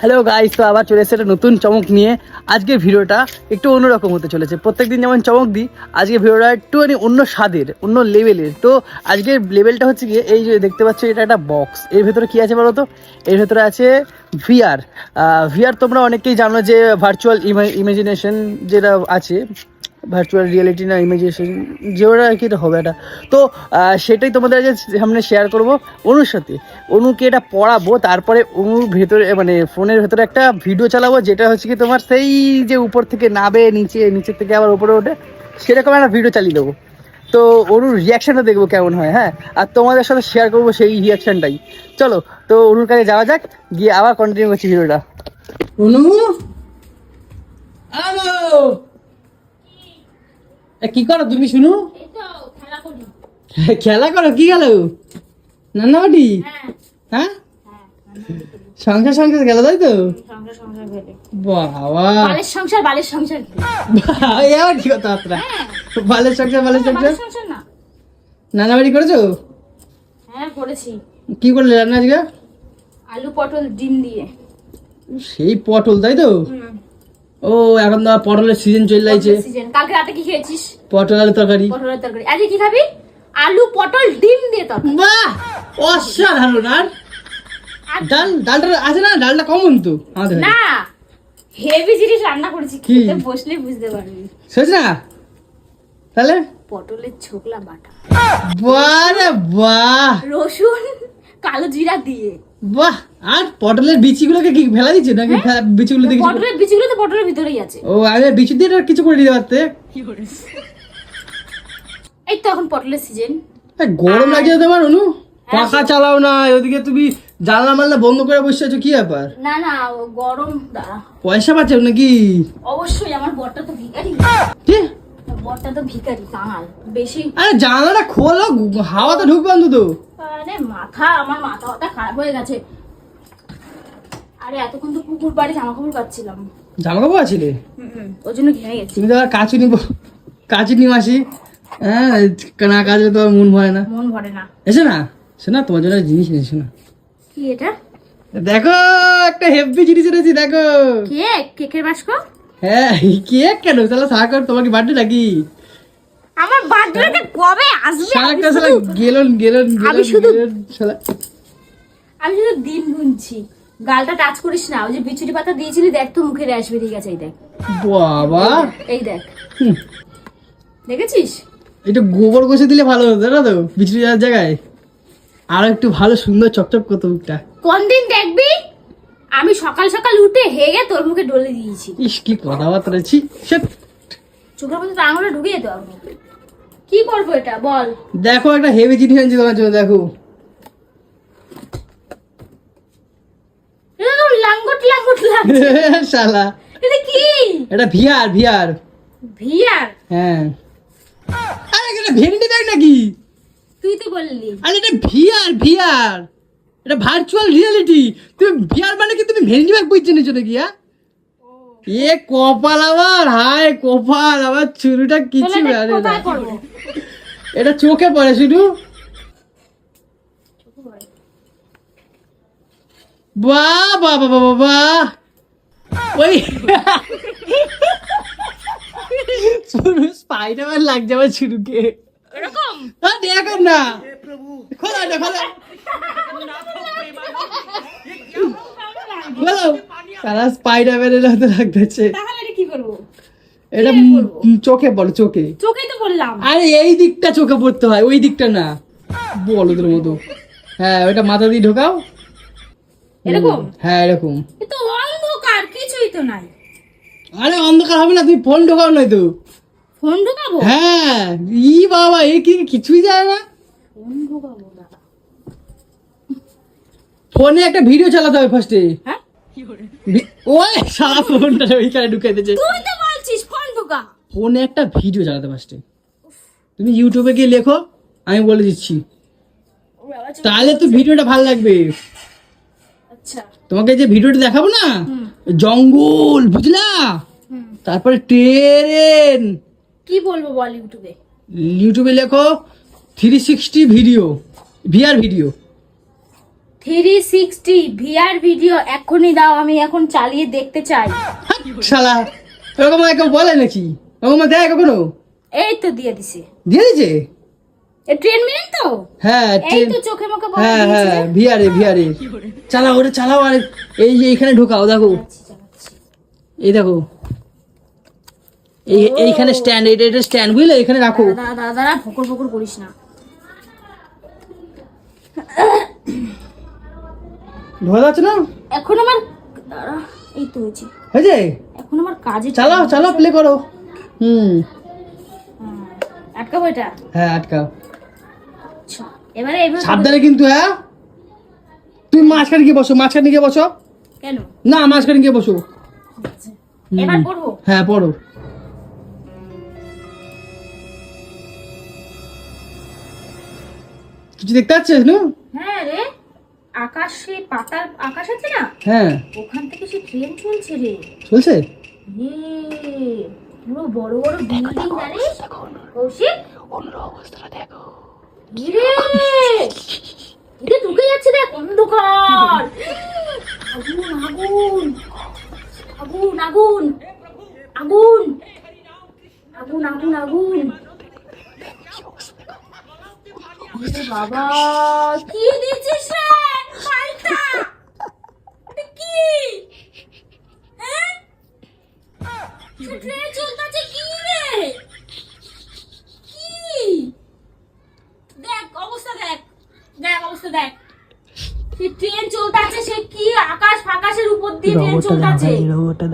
Hello guys তো আবার চলে এসেছে একটা নতুন চমক নিয়ে। আজকের ভিডিওটা একটু অন্যরকম হতে চলেছে। প্রত্যেকদিন যেমন চমক দিই, আজকের ভিডিওটা একটুখানি অন্য স্বাদের, অন্য লেভেলের তো আজকের লেভেলটা হচ্ছে গিয়ে, এই যে দেখতে পাচ্ছ, এটা একটা বক্স এর ভেতরে কি আছে বলো তো এর ভেতরে আছে ভিআর ভিআর তোমরা অনেকেই জানো যে ভার্চুয়াল ইমাজিনেশন যেটা আছে ভার্চুয়াল রিয়েলিটি না ইমেজিনেশন যেটা আর কি এটা হবে এটা। তো সেটাই তোমাদের আজ সামনে শেয়ার করব। অনুর সাথে। অনুকে এটা পড়াবো, তারপরে অনুর ভেতরে মানে ফোনের ভেতরে একটা ভিডিও চালাবো, যেটা হচ্ছে কি তোমার সেই যে উপর থেকে নাবে নিচে, নিচের থেকে আবার উপরে ওঠে, সেরকম একটা ভিডিও চালিয়ে দেবো। তো অনুর রিয়াকশানটা দেখব কেমন হয় হ্যাঁ? আর তোমাদের সাথে শেয়ার করব সেই রিয়াকশানটাই চলো, তো অনুর কাছে যাওয়া যাক, গিয়ে আবার কন্টিনিউ করছি ভিডিওটা অনু? কি করো তুমি শুনু? খেলা করো কি গেল নান্নাবাটি হ্যাঁ? সংসার সংসার গেল তাই তো? বাবা। বালের সংসার বালের সংসার এই আবার কি কথা আপনার বালের সংসার বালের সংসার? বালের সংসার না। নান্নাবাড়ি করেছ? হ্যাঁ করেছি। কি করলে রান্না আজকে? আলু পটল ডিম দিয়ে। সেই পটল তাই তো? ও এখন তো পটলের সিজন চলে সিজন কালকে রাতে কি খেয়েছিস? পটল আলু তরকারি। পটলের তরকারি। আজকে কি খাবি? আলু পটল ডিম দিয়ে তরকারি। বাহ! অসাধারণ। আর ডাল ডালটা আছে না? ডালটা কমন তো। আমাদের না হেভি জিনিস রান্না করেছি? খেতে বসলে বুঝতে পারবি। শেষ না। তাহলে? পটলের ছোকলা বাটা। বাহ বাহ! রসুন কালো জিরা দিয়ে। বাহ আর পটলের বিচিগুলোকে কি ফেলা দিচ্ছে নাকি ফেলা- বিচিগুলো দিয়ে পটলের বিচিগুলো তো পটলের ভিতরেই আছে। ও আগে বিচি দিয়ে আর কিছু করে দিতে পারতে? এই তো এখন পটলের সিজন গরম লাগছে তোমার অনু? পাখা চালাও না ওদিকে তুমি জানলা মাল্লা বন্ধ করে বসে আছো কি ব্যাপার? না না গরম পয়সা পাচ্ছ নাকি? অবশ্যই আমার বরটা তো ভিখারি। কি? বরটা তো ভিখারি কাঙাল বেশি আরে জানলাটা খোলো হাওয়া তো ঢুকবে অন্তত। আরে মাথা আমার মাথা মাথা খারাপ হয়ে গেছে। আরে এতক্ষণ তো পুকুর বাড়ি জামা কাপড় পাচ্ছিলাম জামা কাপড় আছিলে জন্য ঘেমে গেছি। তুমি তো আবার কাচু নিব কাচু নিয়ে আসি হ্যাঁ না কাজে তো মন ভরে না। মন ভরে না। এসে না শোনা তোমার জন্য জিনিস এনেছি না। কি এটা? দেখো একটা হেভি জিনিস এনেছি দেখো। কেক কেকের বাস্ক? হ্যাঁ কেক কেন তাহলে সাকর তোমার কি বার্থডে নাকি? আমার কবে আসবে? গেলন গেলন আমি শুধু- আমি শুধু দিন গুনছি। গালটা টাচ করিস না ওই যে পাতা দিয়েছিলি দেখ তো মুখে র্যাশ বেরিয়ে গেছে এই দেখ। বাবা। এই দেখ। দেখেছিস? একটু গোবর ঘষে দিলে ভালো হতো না তো যাওয়ার জায়গায়। আর একটু ভালো সুন্দর চকচক করতো মুখটা। কোন দিন দেখবি? আমি সকাল সকাল উঠে হেগে তোর মুখে ডলে দিয়েছি। ইস কি কথাবার্তা ছি চোখের মধ্যে তো আঙুলে ঢুকিয়ে পারব কি করব এটা বল। দেখো একটা হেভি জিনিস আনছি তোমার জন্য দেখো। লাঙ্গট লাঙ্গট লাগছে। শালা। এটা কি? এটা ভিআর ভিআর ভিআর হ্যাঁ। আরে এটা ভেন্ডি ব্যাগ নাকি? তুই তো বললি। আরে এটা ভিআর ভিআর এটা ভার্চুয়াল রিয়েলিটি তুমি ভিআর মানে কি তুমি ব্যাগ বুঝছ নিছো নাকি হ্যাঁ? এ কপাল আমার হায় কপাল আমার চুরিটা কিছু এটা আরে না। এটা চোখে পড়ে শুধু। বাহ বাহ বাহ বাহ বাহ ওই স্পাইডারম্যান লাগছে আমার শুরুকে এরকম? হ্যাঁ দেখেন না। খোলা খোলা। তারা স্পাইডারম্যানের মতো লাগতেছে। তাহলে এটা কি করব? চোখে চোখে। চোখেই তো বললাম। আরে এই দিকটা চোখে পড়তে হয় ওই দিকটা না। বলদের মতো। হ্যাঁ ওইটা মাথা দিয়ে ঢোকাও। এরকম? হ্যাঁ এরকম। তো অন্ধকার কিছুই তো নাই। আরে অন্ধকার হবে না তুমি ফোন ঢোকাও নাই তো। ফোন ঢুকাবো? হ্যাঁ ই বাবা এই কি কিছুই যায় না। ফোন ঢুকাবো দাদা। ফোনে একটা ভিডিও চালাতে হবে ফার্স্টে হ্যাঁ? ওই সারা ফোনটা ওইখানে ঢুকাই দিয়েছে। তুই তো বলছিস ফোন ঢুকা। ফোনে একটা ভিডিও চালাতে ফার্স্টে তুমি ইউটিউবে গিয়ে লেখো আমি বলে দিচ্ছি। তাহলে তো ভিডিওটা ভালো লাগবে। আচ্ছা। তোমাকে যে ভিডিওটা দেখাবো না জঙ্গল বুঝলা? তারপরে ট্রেন। কি বলব বল ইউটিউবে ইউটিউবে লেখো three sixty video VR video three sixty VR video এখনই দাও আমি এখন চালিয়ে দেখতে চাই। শালা এরকম কেউ বলে নাকি? এরকম দেয় কখনো? এই তো দিয়ে দিছে। দিয়ে দিয়েছে? এ ট্রেন তো? হ্যাঁ এই ট্রেন তো চোখে মুখে হ্যাঁ হ্যাঁ ভিআরে ভিআরে। চালাও ওটা চালাও আর। এই যে ঢোকাও দেখো। এই দেখো। এই এইখানে স্ট্যান্ড এটা এটা স্ট্যান্ড বুঝলে? এখানে রাখো। দাদা দাদা দাদা ফকর ফকর করিস না। ঢোকা যাচ্ছে না এখন আমার এই তো হয়েছে। হয়েছে এখন আমার কাজে চালাও চালাও প্লে করো। হুম। হুম, আটকাবো এটা? হ্যাঁ আটকাও। আচ্ছা এবারে এইভাবে সাবধানে কিন্তু হ্যাঁ? তুমি মাঝখানে গিয়ে বসো মাঝখানে গিয়ে বসো। কেন? না মাঝখানে গিয়ে বসো। এবার পড়ব? হ্যাঁ পড়ো। কিছু দেখতে পাচ্ছিস না? হ্যাঁ রে। আকাশে পাতার আকাশ আছে না? হ্যাঁ। ওখান থেকে সে ট্রেন চলছে রে। চলছে? এ, পুরো বড় বড় বিল্ডিং জানিস? কৌশিক। ইরে এটা ঢুকে যাচ্ছে দেখ অন্ধকার। আগুন আগুন। আগুন আগুন। আগুন। আগুন আগুন আগুন। বাবা কি দিচ্ছিস রে পাল্টা এটা কি হ্যাঁ সে ট্রেন চলতেছে কি রে? কি? দেখ অবস্থা দেখ। দেখ অবস্থা দেখ। ট্রেন চলতেছে সে কি আকাশ ফাকাশের উপর দিয়ে ট্রেন চলতেছে?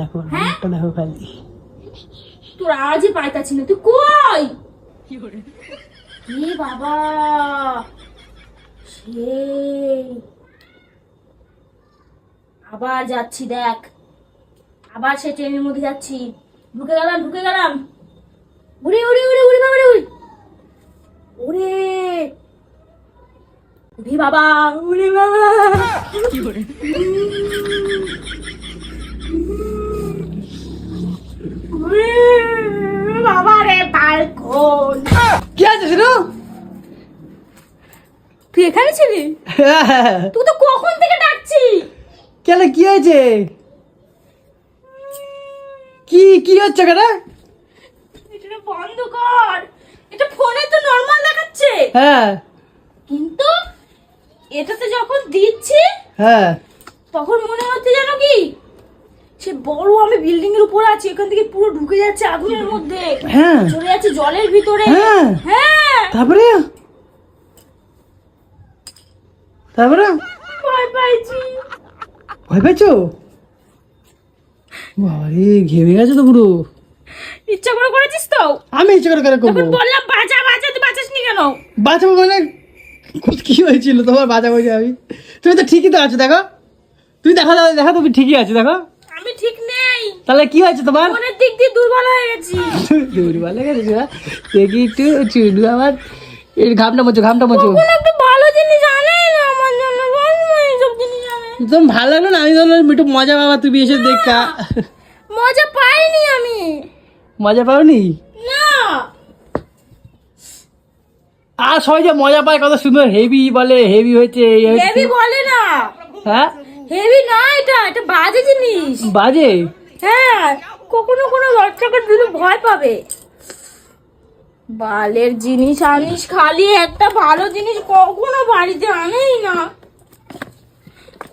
দেখো হ্যাঁ? দেখো খালি। তোর আজই পাইতাছি না তুই কই? এ বাবা সেই আবার যাচ্ছি দেখ। আবার সে ট্রেনের মধ্যে যাচ্ছি। ঢুকে গেলাম ঢুকে গেলাম। উড়ে উড়ে উড়ে উড়ে বাবা উড়ে। ওরে উড়ে বাবা উড়ে বাবা। উড়ে বাবা রে বালকন কি আছে শুনো? তুই এখানে ছিলি? তুই তো কখন থেকে ডাকছি? কেন কি হয়েছে? কি কি হচ্ছে কেন এটা বন্ধ কর। এটা ফোনে তো নরমাল দেখাচ্ছে। হ্যাঁ। কিন্তু এটাতে যখন দিচ্ছি হ্যাঁ। তখন মনে হচ্ছে জানো কি? সে বড় আমি বিল্ডিং এর উপর আছি এখান থেকে পুরো ঢুকে যাচ্ছে আগুনের মধ্যে। হ্যাঁ। চলে যাচ্ছে জলের ভিতরে। হ্যাঁ। হ্যাঁ। তারপরে? তারপরে? ভয় পাইছি। ভয় পেয়েছ বাবারে ঘেমে গেছে তো পুরো। ইচ্ছা করে করেছিস তো? আমি ইচ্ছে করে করে করব? বললাম বাঁচা বাঁচা তুই বাঁচাসনি কেন? বাঁচাবো মানে কি হয়েছিল? তোমার বাঁচাবো যে আমি। তুমি তো ঠিকই তো আছো দেখো। তুমি দেখা দাও দেখো তুমি ঠিকই আছো দেখো। আমি ঠিক নেই। তাহলে কি হয়েছে তোমার? মনের দিক দিয়ে দুর্বল হয়ে গেছি। দুর্বল লেগে গেছে? দেখি একটু চুডু আমার। এই ঘামটা মোচো ঘামটা মোচো কোন একটা ভালো জিনিস একদম ভালো লাগল না? আমি বললাম একটু মজা বাবা তুমি এসে দেখা। মজা পাইনি আমি। মজা পাওনি? না। আর সবাই যে মজা পায় কত সুন্দর হেভি বলে হেভি হয়েছে হয়েছে। হেভি বলে না। হ্যাঁ? হেভি না এটা এটা বাজে জিনিস। বাজে? হ্যাঁ কখনো কোনো বাচ্চাকে দিলে ভয় পাবে। বালের জিনিস আনিস খালি একটা ভালো জিনিস কখনো বাড়িতে আনেই না।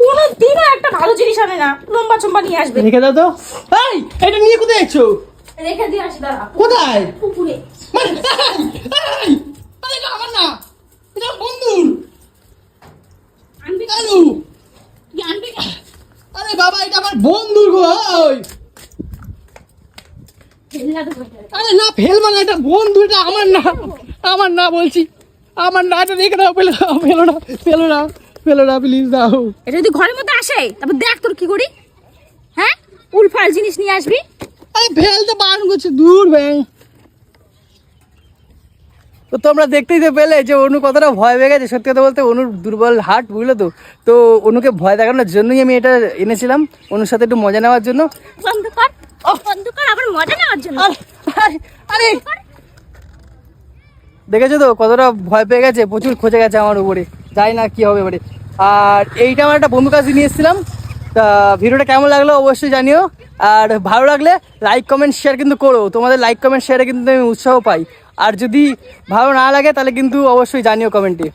কোনো দিনও একটা ভালো জিনিস আনে না লম্বা চম্বা নিয়ে আসবে। রেখে দাও তো। এই এটা নিয়ে কোথায় যাচ্ছো? রেখে দিয়ে আসি দাঁড়া। কোথায়? পুকুরে। মানে, আমার না এটা বন্ধুর। আনবি আলু তুই আনবি? আরে বাবা এটা আমার বন্ধুর গো ওই? আরে না ফেলবা না এটা বন্ধু এটা আমার না। আমার না বলছি। আমার না এটা রেখে দাও ফেলে দাও ফেলো না ফেলো না। ফেলো না প্লিজ দাও। এটা যদি ঘরের মধ্যে আসে তারপর দেখ তোর কি করি। হ্যাঁ? উলফাল জিনিস নিয়ে আসবি। আরে ফেলতে বারণ করছে দূর ব্যাং তো তোমরা দেখতেই তো পেলে যে অনু কতটা ভয় পেয়ে গেছে। সত্যি কথা বলতে অনুর দুর্বল হাট বুঝলো তো? তো অনুকে ভয় দেখানোর জন্যই আমি এটা এনেছিলাম অনুর সাথে একটু মজা নেওয়ার জন্য। বন্ধ কর বন্ধ কর আবার মজা নেওয়ার জন্য। আরে, আরে, আরে দেখেছ তো? কতটা ভয় পেয়ে গেছে, প্রচুর খোঁজে গেছে আমার উপরে। যাই না কি হবে এবারে। আর এইটা আমার একটা বন্ধু কাছে নিয়ে এসেছিলাম। তা ভিডিওটা কেমন লাগল অবশ্যই জানিও। আর ভালো লাগলে লাইক কমেন্ট শেয়ার কিন্তু করো। তোমাদের লাইক কমেন্ট শেয়ারে কিন্তু আমি উৎসাহ পাই। আর যদি ভালো না লাগে তাহলে কিন্তু অবশ্যই জানিও কমেন্টে